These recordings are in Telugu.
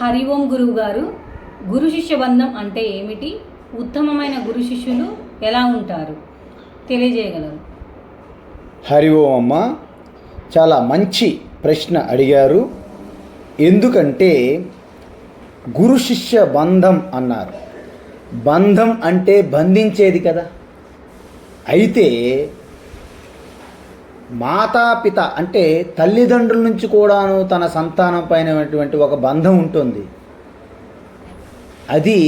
హరి ఓం గురువు గారు గురు శిష్య బంధం అంటే ఏమిటి? ఉత్తమమైన గురు శిష్యులు ఎలా ఉంటారు? తెలియజేయగలరు. హరి ఓం అమ్మ చాలా మంచి ప్రశ్న అడిగారు. ఎందుకంటే గురు శిష్య బంధం అన్నారు. బంధం అంటే బంధించేది కదా. అయితే మాతాపిత అంటే తల్లిదండ్రుల నుంచి కూడాను తన సంతానం పైనటువంటి ఒక బంధం ఉంటుంది. అది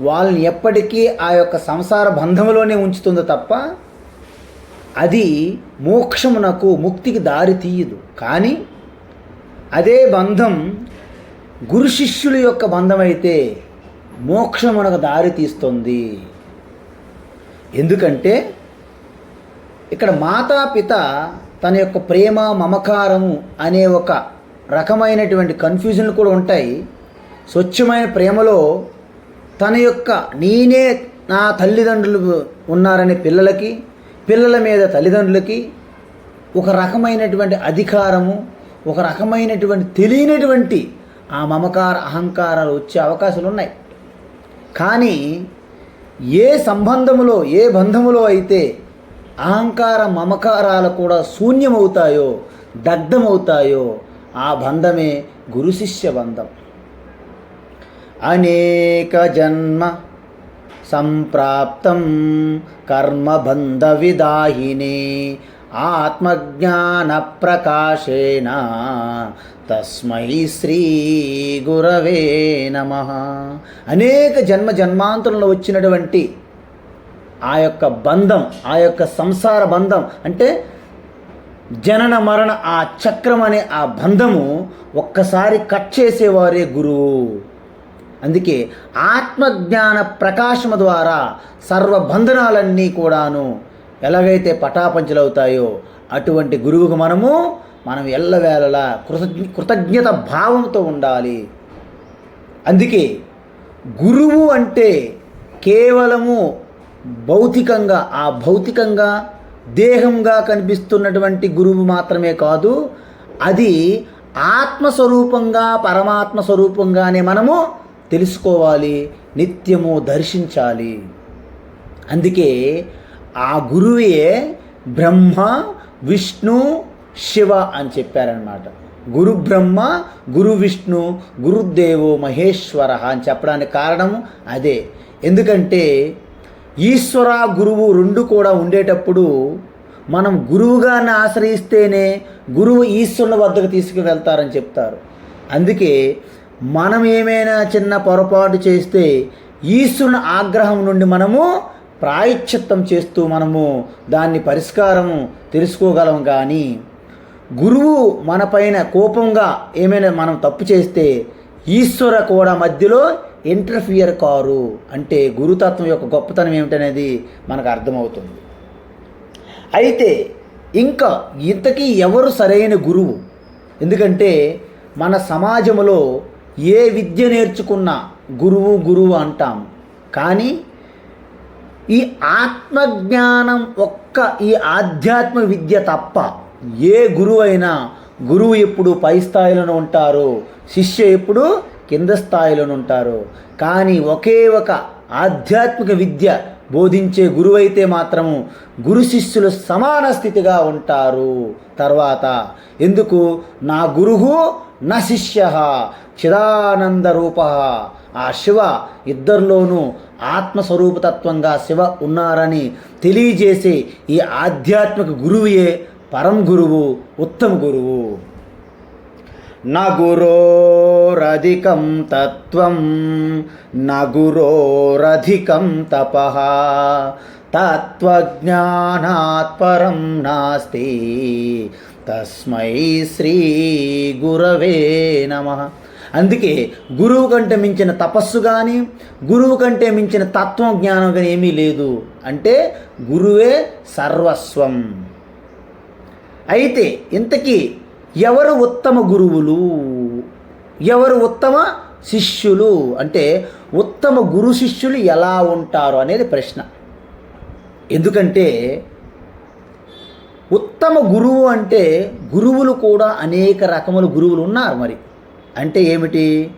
వాళ్ళని ఎప్పటికీ ఆ యొక్క సంసార బంధంలోనే ఉంచుతుంది తప్ప అది మోక్షమునకు ముక్తికి దారి తీయదు. కానీ అదే బంధం గురు శిష్యుల యొక్క బంధం అయితే మోక్షమునకు దారి తీస్తుంది. ఎందుకంటే ఇక్కడ మాతాపిత తన యొక్క ప్రేమ మమకారము అనే ఒక రకమైనటువంటి కన్ఫ్యూజన్లు కూడా ఉంటాయి. స్వచ్ఛమైన ప్రేమలో తన యొక్క నేనే నా తల్లిదండ్రులు ఉన్నారనే పిల్లలకి పిల్లల మీద తల్లిదండ్రులకి ఒక రకమైనటువంటి అధికారము ఒక రకమైనటువంటి తెలియనటువంటి ఆ మమకార అహంకారాలు వచ్చే అవకాశాలు ఉన్నాయి. కానీ ఏ సంబంధములో ఏ బంధములో అయితే అహంకార మమకారాలు కూడా శూన్యమవుతాయో దగ్ధమవుతాయో ఆ బంధమే గురు శిష్య బంధం. అనేక జన్మ సంప్రాప్తం కర్మబంధ విదాహినే ఆత్మజ్ఞాన ప్రకాశేన తస్మై శ్రీ గురవే నమ. అనేక జన్మ జన్మాంతరంలో వచ్చినటువంటి ఆ యొక్క బంధం ఆ యొక్క సంసార బంధం అంటే జనన మరణ ఆ చక్రం అనే ఆ బంధము ఒక్కసారి కట్ చేసేవారే గురువు అందుకే ఆత్మజ్ఞాన ప్రకాశము ద్వారా సర్వ బంధనాలన్నీ కూడాను ఎలాగైతే పటాపంచలవుతాయో అటువంటి గురువుకు మనము మనం ఎల్లవేళలా కృతజ్ఞ కృతజ్ఞత భావంతో ఉండాలి. అందుకే గురువు అంటే కేవలము భౌతికంగా ఆ భౌతికంగా దేహంగా కనిపిస్తున్నటువంటి గురువు మాత్రమే కాదు అది ఆత్మస్వరూపంగా పరమాత్మ స్వరూపంగానే మనము తెలుసుకోవాలి నిత్యము దర్శించాలి. అందుకే ఆ గురువే బ్రహ్మ విష్ణు శివ అని చెప్పారనమాట గురు బ్రహ్మ గురు విష్ణు గురుదేవో మహేశ్వర అని చెప్పడానికి కారణం అదే. ఎందుకంటే ఈశ్వర గురువు రెండు కూడా ఉండేటప్పుడు మనం గురువుగారిని ఆశ్రయిస్తేనే గురువు ఈశ్వరుని వద్దకు తీసుకువెళ్తారని చెప్తారు. అందుకే మనం ఏమైనా చిన్న పొరపాటు చేస్తే ఈశ్వరుని ఆగ్రహం నుండి మనము ప్రాయశ్చిత్తం చేస్తూ మనము దాన్ని పరిష్కారము తెలుసుకోగలం కానీ గురువు మనపైన కోపంగా ఏమైనా మనం తప్పు చేస్తే ఈశ్వర కూడా మధ్యలో ఇంటర్ఫియర్ కారు అంటే గురుతత్వం యొక్క గొప్పతనం ఏమిటనేది మనకు అర్థమవుతుంది. అయితే ఇంకా ఇంతకీ ఎవరు సరైన గురువు? ఎందుకంటే మన సమాజంలో ఏ విద్య నేర్చుకున్న గురువు గురువు అంటాం. కానీ ఈ ఆత్మజ్ఞానం ఒక్క ఈ ఆధ్యాత్మ విద్య తప్ప ఏ గురువైనా అయినా గురువు ఎప్పుడు పై స్థాయిలోనే ఉంటారు శిష్య ఎప్పుడు కింద స్థాయిలోనే ఉంటారు. కానీ ఒకే ఒక ఆధ్యాత్మిక విద్య బోధించే గురువు అయితే మాత్రము గురు శిష్యులు సమాన స్థితిగా ఉంటారు. తర్వాత ఎందుకు? నా గురువు నా శిష్య చిదానంద రూప. ఆ శివ ఇద్దరిలోనూ ఆత్మస్వరూపతత్వంగా శివ ఉన్నారని తెలియజేసే ఈ ఆధ్యాత్మిక గురువుయే పరం గురువు ఉత్తమ గురువు. నగురోరధికం తత్వం నగురోరధికం తప. తత్వజ్ఞానాత్ పరం నాస్తి తస్మై శ్రీ గురవే నమ. అందుకే గురువు కంటే మించిన తపస్సు కానీ గురువు కంటే మించిన తత్వం జ్ఞానం కానీ ఏమీ లేదు. అంటే గురువే సర్వస్వం. అయితే ఇంతకీ ఎవరు ఉత్తమ గురువులు? ఎవరు ఉత్తమ శిష్యులు? అంటే ఉత్తమ గురు శిష్యులు ఎలా ఉంటారు అనేది ప్రశ్న. ఎందుకంటే ఉత్తమ గురువు అంటే గురువులు కూడా అనేక రకముల గురువులు ఉన్నారు మరి. అంటే ఏమిటి?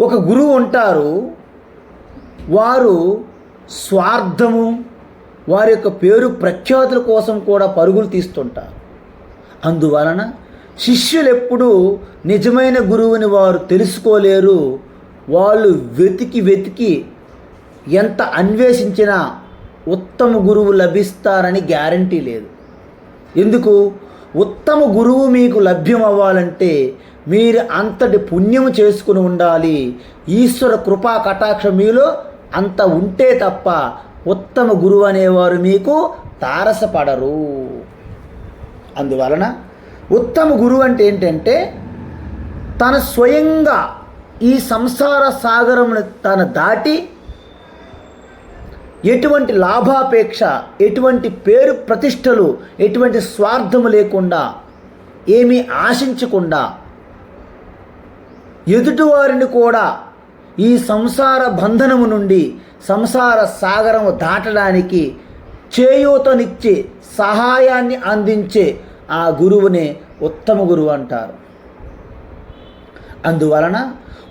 ఒక గురువు ఉంటారు వారు స్వార్థము వారి యొక్క పేరు ప్రఖ్యాతుల కోసం కూడా పరుగులు తీస్తుంటారు. అందువలన శిష్యులు ఎప్పుడూ నిజమైన గురువుని వారు తెలుసుకోలేరు. వాళ్ళు వెతికి వెతికి ఎంత అన్వేషించినా ఉత్తమ గురువు లభిస్తారని గ్యారంటీ లేదు. ఎందుకు? ఉత్తమ గురువు మీకు లభ్యం అవ్వాలంటే మీరు అంతటి పుణ్యం చేసుకుని ఉండాలి. ఈశ్వర కృపా కటాక్షం మీలో అంత ఉంటే తప్ప ఉత్తమ గురువు అనేవారు మీకు తారసపడరు. అందువలన ఉత్తమ గురువు అంటే ఏంటంటే తన స్వయంగా ఈ సంసార సాగరమును తన దాటి ఎటువంటి లాభాపేక్ష ఎటువంటి పేరు ప్రతిష్టలు ఎటువంటి స్వార్థము లేకుండా ఏమీ ఆశించకుండా ఎదుటివారిని కూడా ఈ సంసార బంధనము నుండి సంసార సాగరము దాటడానికి చేయూతనిచ్చే సహాయాన్ని అందించే ఆ గురువునే ఉత్తమ గురువు అంటారు. అందువలన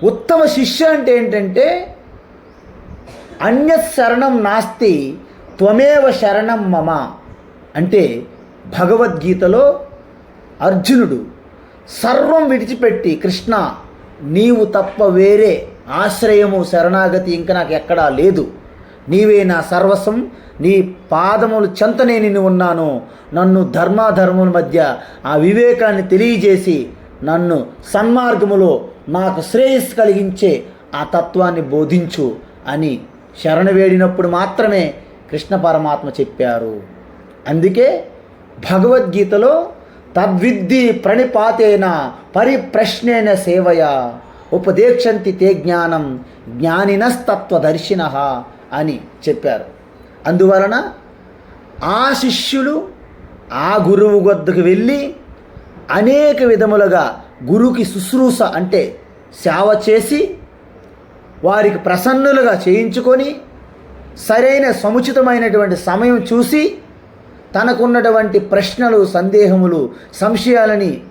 ఉత్తమ శిష్య అంటే ఏంటంటే అన్య శరణం నాస్తి త్వమేవ శరణం మమ అంటే భగవద్గీతలో అర్జునుడు సర్వం విడిచిపెట్టి కృష్ణ నీవు తప్ప వేరే ఆశ్రయము శరణాగతి ఇంకా నాకు ఎక్కడా లేదు. నీవే నా సర్వస్వం నీ పాదములు చెంతనే నిన్ను ఉన్నాను. నన్ను ధర్మాధర్మముల మధ్య ఆ వివేకాన్ని తెలియజేసి నన్ను సన్మార్గములో నాకు శ్రేయస్సు కలిగించే ఆ తత్వాన్ని బోధించు అని శరణ వేడినప్పుడు మాత్రమే కృష్ణ పరమాత్మ చెప్పారు. అందుకే భగవద్గీతలో తద్విద్ది ప్రణిపాతేన పరిప్రశ్నేన సేవయ ఉపదేక్షంతి తే జ్ఞానం జ్ఞానినస్తత్వదర్శిన అని చెప్పారు. అందువలన ఆ శిష్యులు ఆ గురువు వద్దకు వెళ్ళి అనేక విధములుగా గురువుకి శుశ్రూష అంటే సేవ చేసి వారికి ప్రసన్నులుగా చేయించుకొని సరైన సముచితమైనటువంటి సమయం చూసి తనకున్నటువంటి ప్రశ్నలు సందేహములు సంశయాలని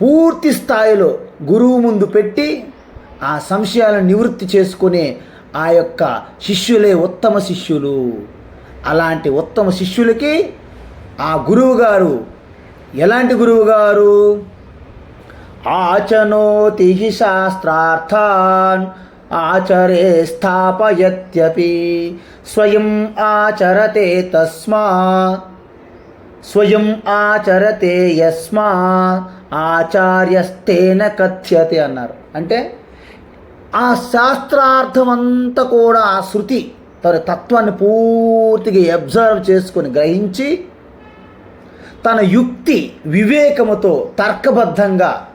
పూర్తి స్థాయిలో గురువు ముందు పెట్టి ఆ సంశయాలను నివృత్తి చేసుకునే ఆ యొక్క శిష్యులే ఉత్తమ శిష్యులు. అలాంటి ఉత్తమ శిష్యులకి ఆ గురువుగారు ఎలాంటి గురువుగారు? ఆచనోతి శాస్త్రార్థాన్ ఆచరే స్థాపయత్యపి స్వయం ఆచరతే తస్మా. స్వయం ఆచరతే యస్మా. ఆచార్యస్తేన కథ్యతే అన్నారు. అంటే ఆ శాస్త్రార్థమంతా కూడా ఆ శృతి తన తత్వాన్ని పూర్తిగా అబ్జర్వ్ చేసుకొని గ్రహించి తన యుక్తి వివేకముతో తర్కబద్ధంగా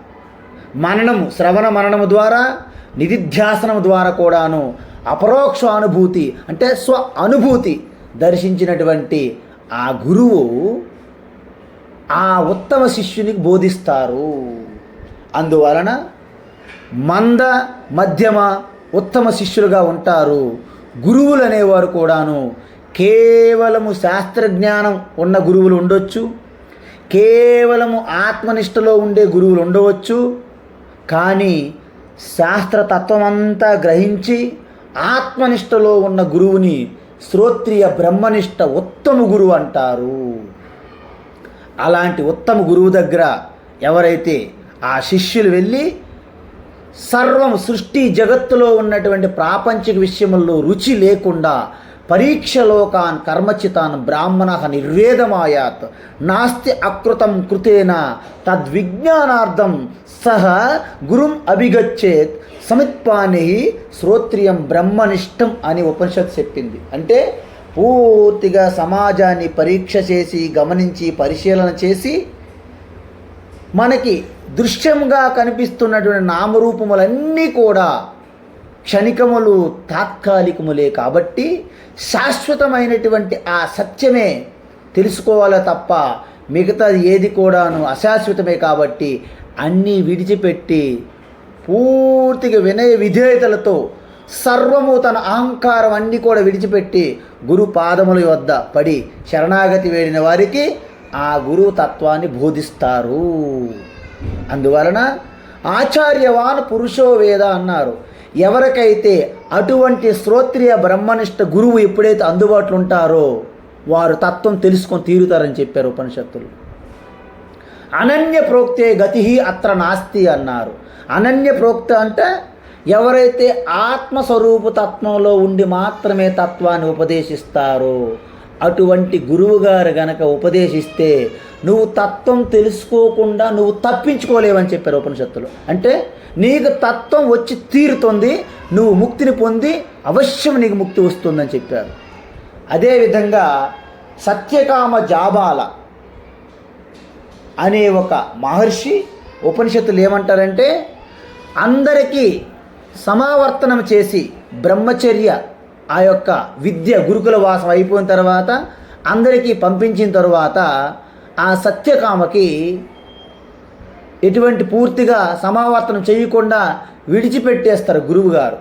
మననము శ్రవణ మననము ద్వారా నిధిధ్యాసనము ద్వారా కూడాను అపరోక్ష అనుభూతి అంటే స్వ అనుభూతి దర్శించినటువంటి ఆ గురువు ఆ ఉత్తమ శిష్యునికి బోధిస్తారు. అందువలన మంద మధ్యమ ఉత్తమ శిష్యులుగా ఉంటారు. గురువులు అనేవారు కూడాను కేవలము శాస్త్రజ్ఞానం ఉన్న గురువులు ఉండొచ్చు కేవలము ఆత్మనిష్టలో ఉండే గురువులు ఉండవచ్చు కానీ శాస్త్రతత్వమంతా గ్రహించి ఆత్మనిష్టలో ఉన్న గురువుని శ్రోత్రియ బ్రహ్మనిష్ట ఉత్తమ గురువు అంటారు. అలాంటి ఉత్తమ గురువు దగ్గర ఎవరైతే ఆ శిష్యులు వెళ్ళి సర్వం సృష్టి జగత్తులో ఉన్నటువంటి ప్రాపంచిక విషయముల్లో రుచి లేకుండా పరీక్షలోకాన్ కర్మచితాన్ బ్రాహ్మణ నిర్వేదమాయాత్. నాస్తి అకృతం కృతేన తద్విజ్ఞానార్థం సహ గురుం అభిగచ్చేత్. సమిత్పాని శ్రోత్రియం బ్రహ్మనిష్టం అని ఉపనిషత్ చెప్పింది. అంటే పూర్తిగా సమాజాన్ని పరీక్ష చేసి గమనించి పరిశీలన చేసి మనకి దృశ్యంగా కనిపిస్తున్నటువంటి నామరూపములన్నీ కూడా క్షణికములు తాత్కాలికములే కాబట్టి శాశ్వతమైనటువంటి ఆ సత్యమే తెలుసుకోవాలే తప్ప మిగతాది ఏది కూడాను అశాశ్వతమే కాబట్టి అన్నీ విడిచిపెట్టి పూర్తిగా వినయ విధేయతలతో సర్వము తన అహంకారం అన్నీ కూడా విడిచిపెట్టి గురు పాదముల వద్ద పడి శరణాగతి వేడిన వారికి ఆ గురువు తత్వాన్ని బోధిస్తారు. అందువలన ఆచార్యవాన్ పురుషో వేద అన్నారు ఎవరికైతే అటువంటి శ్రోత్రియ బ్రహ్మనిష్ట గురువు ఎప్పుడైతే అందుబాటులో ఉంటారో వారు తత్వం తెలుసుకొని తీరుతారని చెప్పారు ఉపనిషత్తులు. అనన్య ప్రోక్తే గతి అత్ర నాస్తి అన్నారు. అనన్య ప్రోక్త అంటే ఎవరైతే ఆత్మస్వరూపు తత్వంలో ఉండి మాత్రమే తత్వాన్ని ఉపదేశిస్తారో అటువంటి గురువుగారు గనక ఉపదేశిస్తే నువ్వు తత్వం తెలుసుకోకుండా నువ్వు తప్పించుకోలేవని చెప్పారు ఉపనిషత్తులు. అంటే నీకు తత్వం వచ్చి తీరుతుంది నువ్వు ముక్తిని పొంది అవశ్యం నీకు ముక్తి వస్తుందని చెప్పారు. అదేవిధంగా సత్యకామ జాబాల అనే ఒక మహర్షి ఉపనిషత్తులు ఏమంటారంటే అందరికీ సమావర్తనం చేసి బ్రహ్మచర్య ఆ యొక్క విద్య గురుకుల వాసం అయిపోయిన తర్వాత అందరికీ పంపించిన తర్వాత ఆ సత్యకామకి ఎటువంటి పూర్తిగా సమావర్తనం చేయకుండా విడిచిపెట్టేస్తారు గురువుగారు.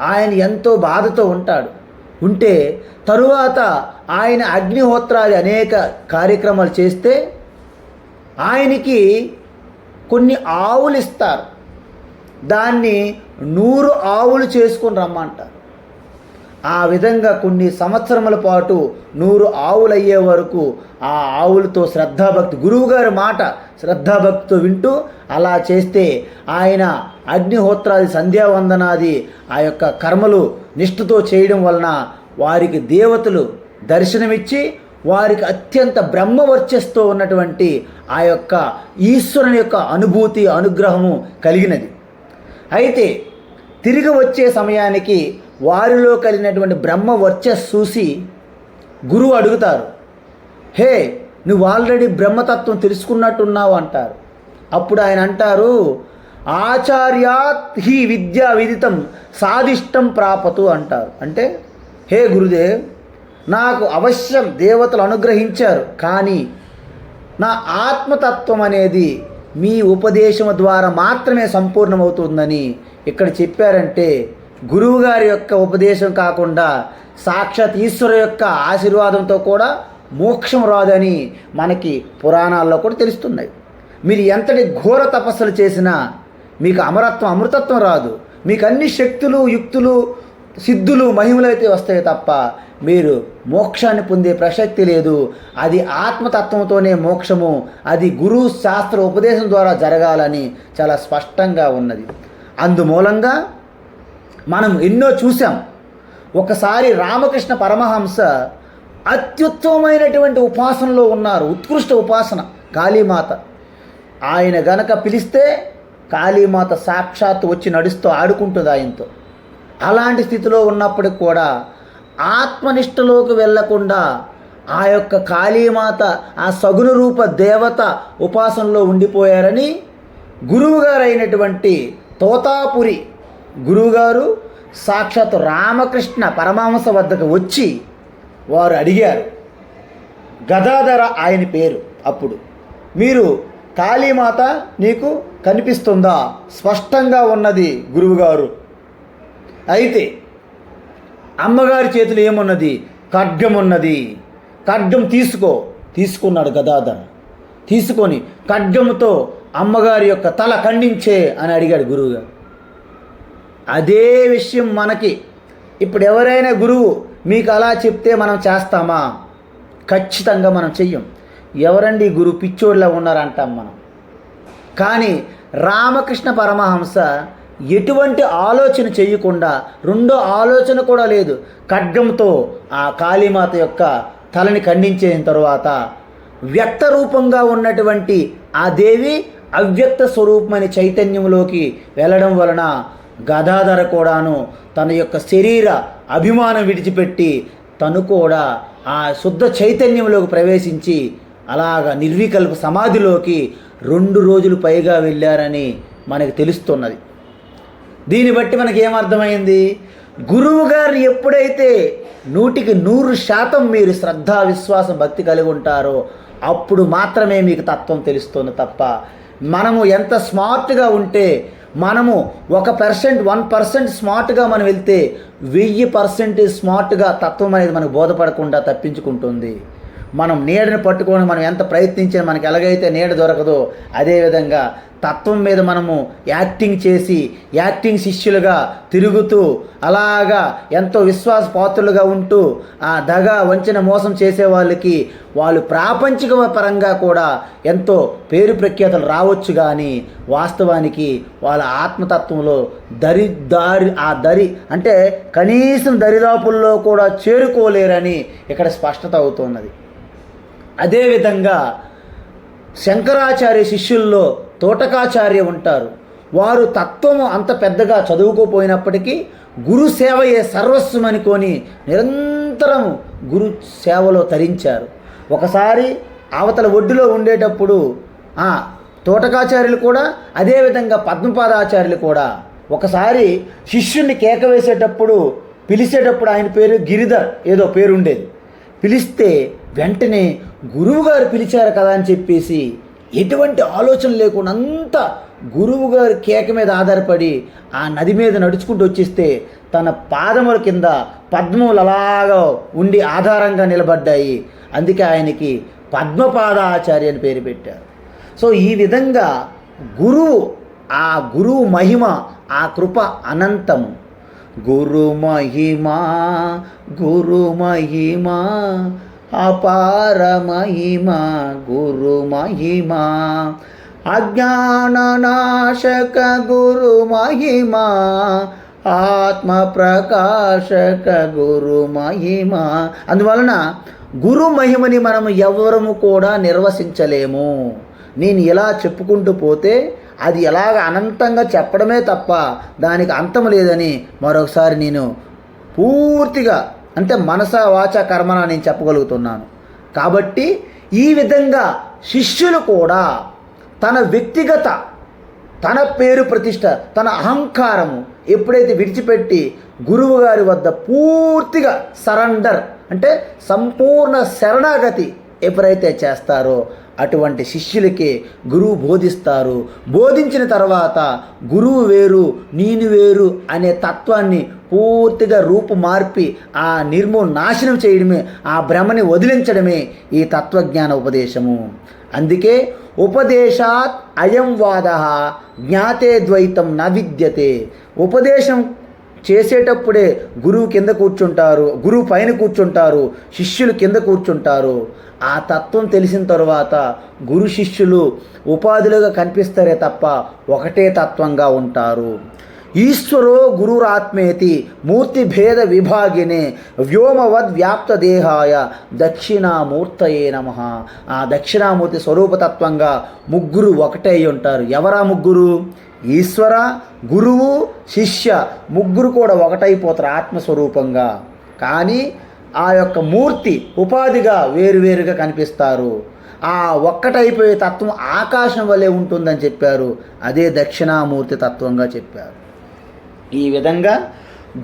ఆయన ఎంతో బాధతో ఉంటాడు. ఉంటే తరువాత ఆయన అగ్నిహోత్రాది అనేక కార్యక్రమాలు చేస్తే ఆయనకి కొన్ని ఆవులు ఇస్తారు దాన్ని నూరు ఆవులు చేసుకొని రమ్మంటారు. ఆ విధంగా కొన్ని సంవత్సరముల పాటు నూరు ఆవులయ్యే వరకు ఆ ఆవులతో శ్రద్ధాభక్తి గురువుగారి మాట శ్రద్ధాభక్తితో వింటూ అలా చేస్తే ఆయన అగ్నిహోత్రాది సంధ్యావందనాది ఆ యొక్క కర్మలు నిష్ఠతో చేయడం వలన వారికి దేవతలు దర్శనమిచ్చి వారికి అత్యంత బ్రహ్మవర్చస్తో ఉన్నటువంటి ఆ యొక్క ఈశ్వరుని యొక్క అనుభూతి అనుగ్రహము కలిగినది. అయితే తిరిగి వచ్చే సమయానికి వారిలో కలిగినటువంటి బ్రహ్మ వర్చస్ చూసి గురువు అడుగుతారు హే నువ్వు ఆల్రెడీ బ్రహ్మతత్వం తెలుసుకున్నట్టున్నావు అంటారు. అప్పుడు ఆయన అంటారు ఆచార్యాత్ హి విద్యా విదితం సాధిష్టం ప్రాపతు అంటారు. అంటే హే గురుదేవ్ నాకు అవశ్యం దేవతలు అనుగ్రహించారు కానీ నా ఆత్మతత్వం అనేది మీ ఉపదేశం ద్వారా మాత్రమే సంపూర్ణమవుతుందని ఇక్కడ చెప్పారంటే గురువుగారి యొక్క ఉపదేశం కాకుండా సాక్షాత్ ఈశ్వర యొక్క ఆశీర్వాదంతో కూడా మోక్షం రాదని మనకి పురాణాల్లో కూడా తెలుస్తున్నాయి. మీరు ఎంతటి ఘోర తపస్సులు చేసినా మీకు అమరత్వం అమృతత్వం రాదు. మీకు అన్ని శక్తులు యుక్తులు సిద్ధులు మహిమలు అయితే వస్తాయి తప్ప మీరు మోక్షాన్ని పొందే ప్రసక్తి లేదు. అది ఆత్మతత్వంతోనే మోక్షము అది గురు శాస్త్ర ఉపదేశం ద్వారా జరగాలని చాలా స్పష్టంగా ఉన్నది. అందుమూలంగా మనం ఎన్నో చూసాం ఒకసారి రామకృష్ణ పరమహంస అత్యుత్తమమైనటువంటి ఉపాసనలో ఉన్నారు. ఉత్కృష్ట ఉపాసన కాళీమాత. ఆయన గనక పిలిస్తే కాళీమాత సాక్షాత్తు వచ్చి నడుస్తూ ఆడుకుంటుంది ఆయనతో. అలాంటి స్థితిలో ఉన్నప్పటికి కూడా ఆత్మనిష్టలోకి వెళ్ళకుండా ఆ యొక్క కాళీమాత ఆ సగుణ రూప దేవత ఉపాసనలో ఉండిపోయారని గురువుగారైనటువంటి తోతాపురి గురువుగారు సాక్షాత్ రామకృష్ణ పరమహంస వద్దకు వచ్చి వారు అడిగారు గదాధర ఆయన పేరు అప్పుడు మీరు కాళీమాత నీకు కనిపిస్తుందా? స్పష్టంగా ఉన్నది గురువుగారు. అయితే అమ్మగారి చేతిలో ఏమున్నది? ఖడ్గం ఉన్నది. ఖడ్గం తీసుకో. తీసుకున్నాడు గదాధర. తీసుకొని ఖడ్గంతో అమ్మగారి యొక్క తల ఖండించే అని అడిగాడు గురువుగారు. అదే విషయం మనకి. ఇప్పుడు ఎవరైనా గురువు మీకు అలా చెప్తే మనం చేస్తామా? ఖచ్చితంగా మనం చెయ్యం. ఎవరండి గురు గురువు? పిచ్చోడ్లా ఉన్నారంటాం మనం. కానీ రామకృష్ణ పరమహంస ఎటువంటి ఆలోచన చేయకుండా రెండో ఆలోచన కూడా లేదు. ఖడ్గంతో ఆ కాళీమాత యొక్క తలని ఖండించిన తరువాత వ్యక్త రూపంగా ఉన్నటువంటి ఆ దేవి అవ్యక్త స్వరూపమైన చైతన్యంలోకి వెళ్ళడం వలన గదాధర కూడాను తన యొక్క శరీర అభిమానం విడిచిపెట్టి తను కూడా ఆ శుద్ధ చైతన్యంలోకి ప్రవేశించి అలాగ నిర్వికల్ప సమాధిలోకి రెండు రోజులు పైగా వెళ్ళారని మనకు తెలుస్తున్నది. దీన్ని బట్టి మనకి ఏమర్థమైంది? గురువు గారిని ఎప్పుడైతే నూటికి నూరు శాతం మీరు శ్రద్ధ విశ్వాసం భక్తి కలిగి ఉంటారో అప్పుడు మాత్రమే మీకు తత్వం తెలుస్తుంది తప్ప మనము ఎంత స్మార్ట్గా ఉంటే మనము ఒక పర్సెంట్ వన్ పర్సెంట్ స్మార్ట్గా మనం వెళ్తే వెయ్యి పర్సెంట్ స్మార్ట్గా తత్వం అనేది మనకు బోధపడకుండా తప్పించుకుంటుంది. మనం నీడని పట్టుకొని మనం ఎంత ప్రయత్నించినా మనకి ఎలాగైతే నీడ దొరకదో అదేవిధంగా తత్వం మీద మనము యాక్టింగ్ చేసి యాక్టింగ్ శిష్యులుగా తిరుగుతూ అలాగా ఎంతో విశ్వాసపాత్రులుగా ఉంటూ ఆ దగ వంచిన మోసం చేసే వాళ్ళకి వాళ్ళు ప్రాపంచిక పరంగా కూడా ఎంతో పేరు ప్రఖ్యాతలు రావచ్చు కానీ వాస్తవానికి వాళ్ళ ఆత్మతత్వంలో దరి దారి ఆ దరి అంటే కనీసం దరిదాపుల్లో కూడా చేరుకోలేరని ఇక్కడ స్పష్టత అవుతున్నది. అదేవిధంగా శంకరాచార్య శిష్యుల్లో తోటకాచార్య ఉంటారు. వారు తత్వము అంత పెద్దగా చదువుకోపోయినప్పటికీ గురు సేవయే సర్వస్వం అనుకొని నిరంతరం గురు సేవలో తరించారు. ఒకసారి అవతల ఒడ్డులో ఉండేటప్పుడు ఆ, తోటకాచార్యులు కూడా అదేవిధంగా పద్మపాదాచార్యులు కూడా ఒకసారి శిష్యుణ్ణి కేక వేసేటప్పుడు పిలిచేటప్పుడు ఆయన పేరు గిరిధర్ ఏదో పేరు ఉండేది పిలిస్తే వెంటనే గురువుగారు పిలిచారు కదా అని చెప్పేసి ఎటువంటి ఆలోచన లేకుండా అంతా గురువుగారి కేక మీద ఆధారపడి ఆ నది మీద నడుచుకుంటూ వచ్చేస్తే తన పాదముల కింద పద్మములు అలాగా ఉండి ఆధారంగా నిలబడ్డాయి. అందుకే ఆయనకి పద్మపాదాచార్య అని పేరు పెట్టారు. సో ఈ విధంగా గురువు ఆ గురువు మహిమ ఆ కృప అనంతము. గురు మహిమా గురు మహిమా అపార మహిమ గురు మహిమ అజ్ఞాననాశక గురు మహిమ ఆత్మ ప్రకాశక గురు మహిమ అందువలన గురు మహిమని మనము ఎవరము కూడా నిర్వసించలేము. నేను ఇలా చెప్పుకుంటూ పోతే అది ఎలాగ అనంతంగా చెప్పడమే తప్ప దానికి అంతం లేదని మరొకసారి నేను పూర్తిగా అంటే మనస వాచ కర్మన నేను చెప్పగలుగుతున్నాను. కాబట్టి ఈ విధంగా శిష్యులు కూడా తన వ్యక్తిగత తన పేరు ప్రతిష్ట తన అహంకారము ఎప్పుడైతే విడిచిపెట్టి గురువు గారి వద్ద పూర్తిగా సరెండర్ అంటే సంపూర్ణ శరణాగతి ఎప్పుడైతే చేస్తారో అటువంటి శిష్యులకి గురువు బోధిస్తారు. బోధించిన తర్వాత గురువు వేరు నేను వేరు అనే తత్వాన్ని పూర్తిగా రూపు మార్పి ఆ నిర్మూ నాశనం చేయడమే ఆ భ్రమని వదిలించడమే ఈ తత్వజ్ఞాన ఉపదేశము. అందుకే ఉపదేశాత్ అయం వాద జ్ఞాతే ద్వైతం న విద్యతే. ఉపదేశం చేసేటప్పుడే గురువు కింద కూర్చుంటారు గురువు పైన కూర్చుంటారు శిష్యులు కింద కూర్చుంటారు. ఆ తత్వం తెలిసిన తరువాత గురు శిష్యులు ఉపాధులుగా కనిపిస్తారే తప్ప ఒకటే తత్వంగా ఉంటారు. ఈశ్వరో గురురాత్మేతి మూర్తి భేద విభాగినే వ్యోమవద్ వ్యాప్త దేహాయ దక్షిణామూర్తయే నమ. ఆ దక్షిణామూర్తి స్వరూపతత్వంగా ముగ్గురు ఒకటే ఉంటారు. ఎవరా ముగ్గురు? ఈశ్వర గురువు శిష్య ముగ్గురు కూడా ఒకటైపోతారు ఆత్మస్వరూపంగా. కానీ ఆ యొక్క మూర్తి ఉపాధిగా వేరువేరుగా కనిపిస్తారు. ఆ ఒక్కటైపోయే తత్వం ఆకాశం వలె ఉంటుందని చెప్పారు. అదే దక్షిణామూర్తి తత్వంగా చెప్పారు. ఈ విధంగా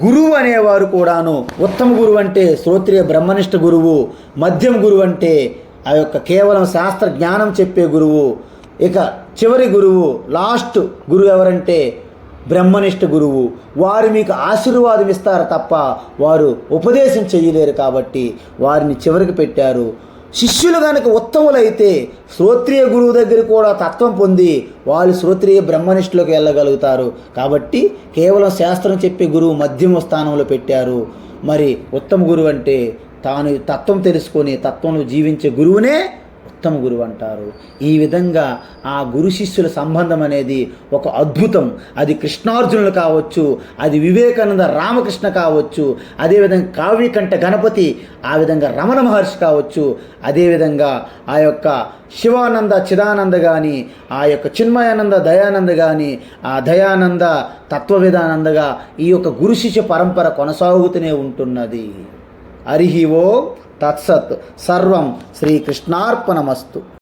గురువు అనేవారు కూడాను ఉత్తమ గురువు అంటే శ్రోత్రియ బ్రహ్మనిష్ట గురువు మధ్యం గురువు అంటే ఆ యొక్క కేవలం శాస్త్ర జ్ఞానం చెప్పే గురువు. ఇక చివరి గురువు లాస్ట్ గురువు ఎవరంటే బ్రహ్మనిష్ట గురువు. వారు మీకు ఆశీర్వాదం ఇస్తారు తప్ప వారు ఉపదేశం చేయలేరు కాబట్టి వారిని చివరికి పెట్టారు. శిష్యులు కనుక ఉత్తములైతే శ్రోత్రియ గురువు దగ్గర కూడా తత్వం పొంది వాళ్ళు శ్రోత్రియ బ్రహ్మనిష్ఠులకు వెళ్ళగలుగుతారు. కాబట్టి కేవలం శాస్త్రం చెప్పే గురువు మధ్యమ స్థానంలో పెట్టారు. మరి ఉత్తమ గురువు అంటే తాను తత్వం తెలుసుకొని తత్వంలో జీవించే గురువునే ఉత్తమ గురువు అంటారు. ఈ విధంగా ఆ గురు శిష్యుల సంబంధం అనేది ఒక అద్భుతం. అది కృష్ణార్జునులు కావచ్చు అది వివేకానంద రామకృష్ణ కావచ్చు అదేవిధంగా కావ్యకంఠ గణపతి ఆ విధంగా రమణ మహర్షి కావచ్చు అదేవిధంగా ఆ యొక్క శివానంద చిదానంద కానీ ఆ యొక్క చిన్మయానంద దయానంద కానీ ఆ దయానంద తత్వవిధానందగా ఈ యొక్క గురు శిష్య పరంపర కొనసాగుతూనే ఉంటున్నది. హరి ఓ. తత్సత్ సర్వం శ్రీకృష్ణార్పణమస్తు.